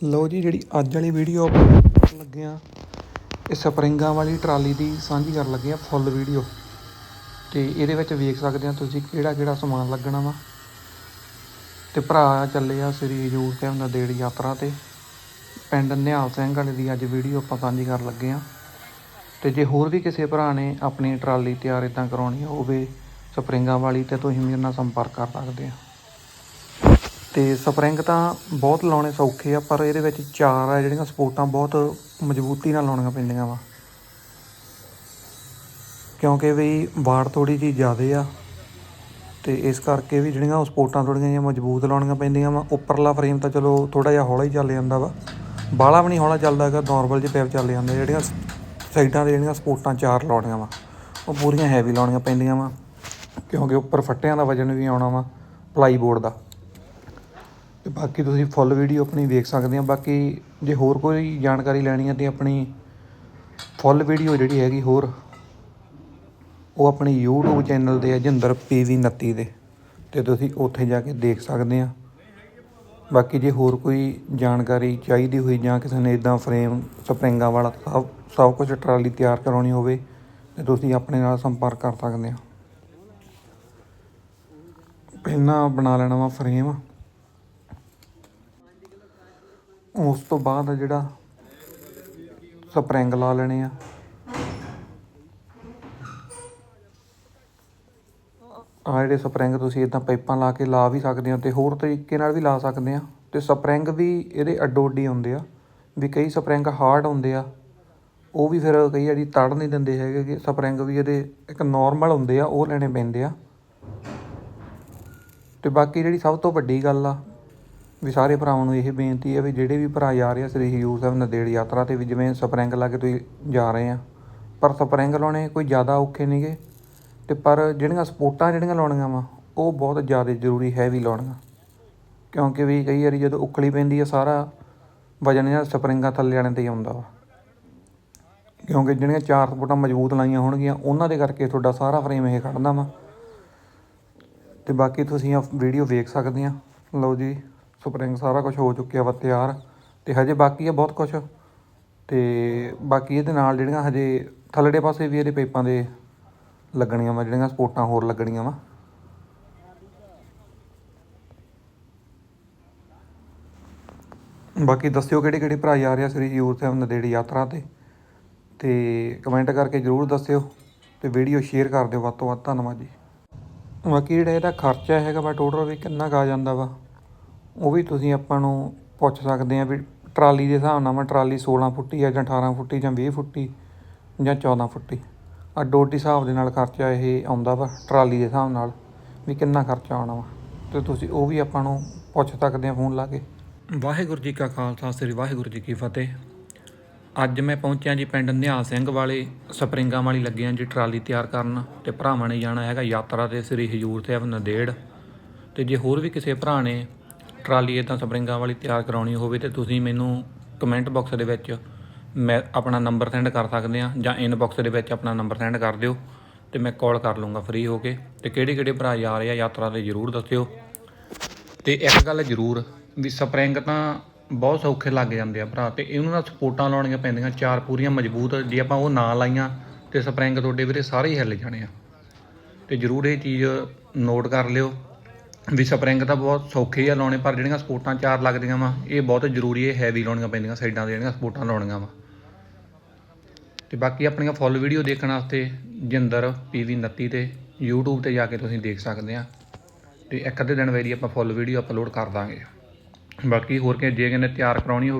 ਲਓ ਜੀ, ਜਿਹੜੀ ਅੱਜ ਵਾਲੀ ਵੀਡੀਓ ਆਪਾਂ ਕਰਨ ਲੱਗੇ ਆ ਇਹ ਸਪਰਿੰਗਾਂ ਵਾਲੀ ਟਰਾਲੀ ਦੀ ਸਾਂਝੀ ਕਰਨ ਲੱਗੇ ਆ ਫੁੱਲ ਵੀਡੀਓ ਤੇ ਇਹਦੇ ਵਿੱਚ ਵੇਖ ਸਕਦੇ ਆ ਤੁਸੀਂ ਕਿਹੜਾ ਕਿਹੜਾ ਸਮਾਨ ਲੱਗਣਾ ਵਾ। ਤੇ ਭਰਾ ਚੱਲੇ ਆ ਸ੍ਰੀ ਹਜੂਰ ਸਾਹਿਬ ਨੰਦੇੜ ਯਾਤਰਾ ਤੇ। ਪਿੰਡ ਨਿਹਾਲ ਸਿੰਘ ਵਾਲੇ ਦੀ ਅੱਜ ਵੀਡੀਓ ਆਪਾਂ ਸਾਂਝੀ ਕਰਨ ਲੱਗੇ ਆ ਤੇ ਜੇ ਹੋਰ ਵੀ ਕਿਸੇ ਭਰਾ ਨੇ ਆਪਣੀ ਟਰਾਲੀ ਤਿਆਰ ਇਦਾਂ ਕਰਾਉਣੀ ਹੋਵੇ ਸਪਰਿੰਗਾਂ ਵਾਲੀ ਤੇ ਤੁਸੀਂ ਮੇਰੇ ਨਾਲ ਸੰਪਰਕ ਕਰ ਸਕਦੇ ਆ। ਤੇ ਸਪਰਿੰਗ ਤਾਂ ਬਹੁਤ ਲਾਉਣੇ ਸੌਖੇ ਆ, ਪਰ ਇਹਦੇ ਵਿੱਚ ਚਾਰ ਆ ਜਿਹੜੀਆਂ ਸਪੋਰਟਾਂ ਬਹੁਤ ਮਜ਼ਬੂਤੀ ਨਾਲ ਲਾਉਣੀਆਂ ਪੈਂਦੀਆਂ ਵਾ। ਕਿਉਂਕਿ ਵੀ ਵਾੜ ਥੋੜੀ ਜਿਹੀ ਜ਼ਿਆਦੇ ਆ ਤੇ ਇਸ ਕਰਕੇ ਵੀ ਜਿਹੜੀਆਂ ਉਹ ਸਪੋਰਟਾਂ ਥੋੜੀਆਂ ਜਿਹੀਆਂ ਮਜ਼ਬੂਤ ਲਾਉਣੀਆਂ ਪੈਂਦੀਆਂ ਵਾ। ਉੱਪਰਲਾ ਫਰੇਮ ਤਾਂ ਚਲੋ ਥੋੜਾ ਜਿਹਾ ਹੌਲਾ ਹੀ ਚੱਲ ਜਾਂਦਾ ਵਾ। ਬਾਹਲਾ ਵੀ ਨਹੀਂ ਹੌਲਾ ਚੱਲਦਾ ਹੈਗਾ ਨਾਰਮਲ ਜਿਹੇ ਪੈਪ ਚੱਲ ਜਾਂਦੇ ਜਿਹੜੀਆਂ ਸਾਈਡਾਂ ਤੇ ਜਿਹੜੀਆਂ ਸਪੋਰਟਾਂ ਚਾਰ ਲਾਉਣੀਆਂ ਵਾ। ਉਹ ਪੂਰੀਆਂ ਹੈਵੀ ਲਾਉਣੀਆਂ ਪੈਂਦੀਆਂ ਵਾ, ਕਿਉਂਕਿ ਉੱਪਰ ਫੱਟਿਆਂ ਦਾ ਵਜਨ ਵੀ ਆਉਣਾ ਵਾ ਪਲਾਈ ਬੋਰਡ ਦਾ। ਅਤੇ ਬਾਕੀ ਤੁਸੀਂ ਫੁੱਲ ਵੀਡੀਓ ਆਪਣੀ ਵੇਖ ਸਕਦੇ ਆ ਬਾਕੀ ਜੇ ਹੋਰ ਕੋਈ ਜਾਣਕਾਰੀ ਲੈਣੀ ਹੈ ਤਾਂ ਆਪਣੀ ਫੁੱਲ ਵੀਡੀਓ ਜਿਹੜੀ ਹੈਗੀ ਹੋਰ, ਉਹ ਆਪਣੀ YouTube ਚੈਨਲ ਤੇ ਹੈ ਜਿੰਦਰ ਪੀਵੀ 29 ਦੇ ਤੇ ਤੁਸੀਂ ਉੱਥੇ ਜਾ ਕੇ ਦੇਖ ਸਕਦੇ ਆ ਬਾਕੀ ਜੇ ਹੋਰ ਕੋਈ ਜਾਣਕਾਰੀ ਚਾਹੀਦੀ ਹੋਈ ਜਾਂ ਕਿਸੇ ਨੇ ਇਦਾਂ ਫਰੇਮ ਸਪਰਿੰਗਾਂ ਵਾਲਾ ਸਭ ਸਭ ਕੁਝ ਟਰਾਲੀ ਤਿਆਰ ਕਰਾਉਣੀ ਹੋਵੇ ਤੇ ਤੁਸੀਂ ਆਪਣੇ ਨਾਲ ਸੰਪਰਕ ਕਰ ਸਕਦੇ ਆ ਪਹਿਲਾਂ ਬਣਾ ਲੈਣਾ ਵਾ ਫਰੇਮ ਉਸ ਤੋਂ ਬਾਅਦ ਜਿਹੜਾ ਸਪਰਿੰਗ ਲਾ ਲੈਣੇ ਆ। ਆ ਜਿਹੜੇ ਸਪਰਿੰਗ ਤੁਸੀਂ ਇਦਾਂ ਪਾਈਪਾਂ ਲਾ ਕੇ ਲਾ ਵੀ ਸਕਦੇ ਹੋ ਤੇ ਹੋਰ ਤਰੀਕੇ ਨਾਲ ਵੀ ਲਾ ਸਕਦੇ ਆ। ਤੇ ਸਪਰਿੰਗ ਵੀ ਇਹਦੇ ਅੱਡੋ ਅੱਡੀ ਹੁੰਦੇ ਆ, ਵੀ ਕਈ ਸਪਰਿੰਗ ਹਾਰਡ ਹੁੰਦੇ ਆ। ਉਹ ਵੀ ਫਿਰ ਕਈ ਵਾਰੀ ਤੜ ਨਹੀਂ ਦਿੰਦੇ ਹੈਗੇ ਕਿ ਸਪਰਿੰਗ ਵੀ ਇਹਦੇ ਇੱਕ ਨਾਰਮਲ ਹੁੰਦੇ ਆ, ਉਹ ਲੈਣੇ ਪੈਂਦੇ ਆ। ਤੇ ਬਾਕੀ ਜਿਹੜੀ ਸਭ ਤੋਂ ਵੱਡੀ ਗੱਲ ਆ ਵੀ ਸਾਰੇ ਭਰਾਵਾਂ ਨੂੰ ਇਹ ਬੇਨਤੀ ਹੈ ਵੀ ਜਿਹੜੇ ਵੀ ਭਰਾ ਜਾ ਰਹੇ ਆ ਸ੍ਰੀ ਹਜੂਰ ਸਾਹਿਬ ਨੰਦੇੜ ਯਾਤਰਾ ਤੇ ਵੀ ਜਿਵੇਂ ਸਪਰਿੰਗ ਲਾ ਕੇ ਤੁਸੀਂ ਜਾ ਰਹੇ ਆ, ਪਰ ਸਪਰਿੰਗ ਲਾਉਣੇ ਕੋਈ ਜ਼ਿਆਦਾ ਔਖੇ ਨਹੀਂਗੇ ਤੇ ਪਰ ਜਿਹੜੀਆਂ ਸਪੋਰਟਾਂ ਜਿਹੜੀਆਂ ਲਾਉਣੀਆਂ ਵਾ, ਉਹ ਬਹੁਤ ਜ਼ਿਆਦਾ ਜ਼ਰੂਰੀ ਹੈ ਵੀ ਲਾਉਣੀਆਂ। ਕਿਉਂਕਿ ਵੀ ਕਈ ਵਾਰੀ ਜਦੋਂ ਉਖਲੀ ਪੈਂਦੀ ਆ, ਸਾਰਾ ਵਜਨ ਜਿਹੜਾ ਸਪਰਿੰਗਾਂ ਥੱਲੇ ਵਾਲਿਆਂ ਤੇ ਹੀ ਆਉਂਦਾ ਵਾ। ਕਿਉਂਕਿ ਜਿਹੜੀਆਂ ਚਾਰ ਸਪੋਰਟਾਂ ਮਜ਼ਬੂਤ ਲਾਈਆਂ ਹੋਣਗੀਆਂ, ਉਹਨਾਂ ਦੇ ਕਰਕੇ ਤੁਹਾਡਾ ਸਾਰਾ ਫਰੇਮ ਇਹ ਖੜਦਾ ਵਾ। ਤੇ ਬਾਕੀ ਤੁਸੀਂ ਆ ਵੀਡੀਓ ਵੇਖ ਸਕਦੇ ਆ। ਲਓ ਜੀ। ਸਪਰਿੰਗ ਸਾਰਾ ਕੁਝ ਹੋ ਚੁੱਕਿਆ ਵਾ ਤਿਆਰ ਤੇ ਹਜੇ ਬਾਕੀ ਆ ਬਹੁਤ ਕੁਝ ਤੇ ਬਾਕੀ ਇਹਦੇ ਨਾਲ ਜਿਹੜੀਆਂ ਹਜੇ ਥੱਲੜੇ ਪਾਸੇ ਵੀ ਇਹਦੇ ਪਾਈਪਾਂ ਦੇ ਲੱਗਣੀਆਂ ਵਾ, ਜਿਹੜੀਆਂ ਸਪੋਰਟਾਂ ਹੋਰ ਲੱਗਣੀਆਂ ਵਾ। ਬਾਕੀ ਦੱਸਿਓ ਕਿਹੜੇ ਕਿਹੜੇ ਭਰਾ ਆ ਰਹੇ ਆ ਸ੍ਰੀ ਹਜੂਰ ਸਾਹਿਬ ਨਦੇੜੀ ਯਾਤਰਾ ਤੇ। ਤੇ ਕਮੈਂਟ ਕਰਕੇ ਜਰੂਰ ਦੱਸਿਓ ਤੇ ਵੀਡੀਓ ਸ਼ੇਅਰ ਕਰ ਦਿਓ ਵੱਧ ਤੋਂ ਵੱਧ, ਧੰਨਵਾਦ ਜੀ। ਬਾਕੀ ਜਿਹੜਾ ਇਹਦਾ ਖਰਚਾ ਹੈਗਾ ਵਾ ਟੋਟਲ ਵੀ ਕਿੰਨਾ ਕੁ ਆ ਜਾਂਦਾ ਵਾ। ਉਹ ਵੀ ਤੁਸੀਂ ਆਪਾਂ ਨੂੰ ਪੁੱਛ ਸਕਦੇ ਆ ਵੀ ਟਰਾਲੀ ਦੇ ਹਿਸਾਬ ਨਾਲ ਮੈਂ ਟਰਾਲੀ 16 ਫੁੱਟੀ ਆ ਜਾਂ 18 ਫੁੱਟੀ ਜਾਂ ਵੀਹ ਫੁੱਟੀ ਜਾਂ 14 ਫੁੱਟੀ। ਅੱਡੋ ਅੱਡੀ ਹਿਸਾਬ ਦੇ ਨਾਲ ਖਰਚਾ ਇਹ ਆਉਂਦਾ ਵਾ, ਟਰਾਲੀ ਦੇ ਹਿਸਾਬ ਨਾਲ ਵੀ ਕਿੰਨਾ ਖਰਚਾ ਆਉਣਾ ਵਾ। ਤੇ ਤੁਸੀਂ ਉਹ ਵੀ ਆਪਾਂ ਨੂੰ ਪੁੱਛ ਸਕਦੇ ਆ ਫੋਨ ਲਾ ਕੇ। ਵਾਹਿਗੁਰੂ ਜੀ ਕਾ ਖਾਲਸਾ, ਸ੍ਰੀ ਵਾਹਿਗੁਰੂ ਜੀ ਕੀ ਫਤਿਹ। ਅੱਜ ਮੈਂ ਪਹੁੰਚਿਆ ਜੀ ਪਿੰਡ ਨਿਹਾਲ ਸਿੰਘ ਵਾਲੇ ਸਪਰਿੰਗਾਂ ਵਾਲੀ ਲੱਗਿਆ ਜੀ ਟਰਾਲੀ ਤਿਆਰ ਕਰਨ ਤੇ ਭਰਾਵਾਂ ਨੇ ਜਾਣਾ ਹੈਗਾ ਯਾਤਰਾ ਤੇ ਸ੍ਰੀ ਹਜੂਰ ਸਾਹਿਬ ਨੰਦੇੜ। ਤੇ ਜੇ ਹੋਰ ਵੀ ਕਿਸੇ ਭਰਾ ਨੇ ਟਰਾਲੀ ਇਦਾਂ ਸਪਰਿੰਗਾਂ ਵਾਲੀ ਤਿਆਰ ਕਰਾਉਣੀ ਹੋਵੇ ਤੇ ਤੁਸੀਂ ਮੈਨੂੰ ਕਮੈਂਟ ਬਾਕਸ ਦੇ ਵਿੱਚ ਮੈਂ ਆਪਣਾ ਨੰਬਰ ਸੈਂਡ ਕਰ ਸਕਦੇ ਆ ਜਾਂ ਇਨਬਾਕਸ ਦੇ ਵਿੱਚ ਆਪਣਾ ਨੰਬਰ ਸੈਂਡ ਕਰ ਦਿਓ ਤੇ ਮੈਂ ਕਾਲ ਕਰ ਲੂੰਗਾ ਫ੍ਰੀ ਹੋ ਕੇ। ਤੇ ਕਿਹੜੇ ਕਿਹੜੇ ਭਰਾ ਜਾ ਰਹੇ ਆ ਯਾਤਰਾ ਤੇ ਜਰੂਰ ਦੱਸਿਓ। ਤੇ ਇੱਕ ਗੱਲ ਜ਼ਰੂਰ ਵੀ ਸਪਰਿੰਗ ਤਾਂ ਬਹੁਤ ਸੌਖੇ ਲੱਗ ਜਾਂਦੇ ਆ ਭਰਾ ਤੇ ਇਹਨੂੰ ਨਾਲ ਸਪੋਰਟਾਂ ਲਾਉਣੀਆਂ ਪੈਂਦੀਆਂ, ਚਾਰ ਪੂਰੀਆਂ ਮਜ਼ਬੂਤ ਜੇ ਆਪਾਂ ਉਹ ਨਾ ਲਾਈਆਂ ਤੇ ਸਪਰਿੰਗ ਤੁਹਾਡੇ ਵੀਰੇ ਸਾਰੇ ਹੀ ਹਿੱਲ ਜਾਣੇ ਆ। ਤੇ ਜਰੂਰ ਇਹ ਚੀਜ਼ ਨੋਟ ਕਰ ਲਿਓ। ਵੀ ਸਪਰਿੰਗ ਤਾਂ ਬਹੁਤ ਸੌਖੇ ਆ ਲਾਉਣੇ, ਪਰ ਜਿਹੜੀਆਂ ਸਪੋਰਟਾਂ ਚਾਰ ਲੱਗਦੀਆਂ ਵਾ, ਇਹ ਬਹੁਤ ਜ਼ਰੂਰੀ ਹੈ ਹੈਵੀ ਲਾਉਣੀਆਂ ਪੈਂਦੀਆਂ, ਸਾਈਡਾਂ ਤੇ ਜਿਹੜੀਆਂ ਸਪੋਰਟਾਂ ਲਾਉਣੀਆਂ ਵਾ। ਤੇ ਬਾਕੀ ਆਪਣੀਆਂ ਫੁੱਲ ਵੀਡੀਓ ਦੇਖਣ ਵਾਸਤੇ ਜਿੰਦਰ, ਪੀਵੀ 29 ਤੇ YouTube ਤੇ ਜਾ ਕੇ ਤੁਸੀਂ ਦੇਖ ਸਕਦੇ ਆ। ਤੇ ਇੱਕ ਅੱਧੇ ਦਿਨ ਵੇਰੀ ਆਪਾਂ ਫੁੱਲ ਵੀਡੀਓ ਅਪਲੋਡ ਕਰ ਦਾਂਗੇ। ਬਾਕੀ ਹੋਰ ਕਿ ਜੇ ਕਹਿੰਦੇ ਤਿਆਰ ਕਰਾਉਣੀ ਹੋਵੇ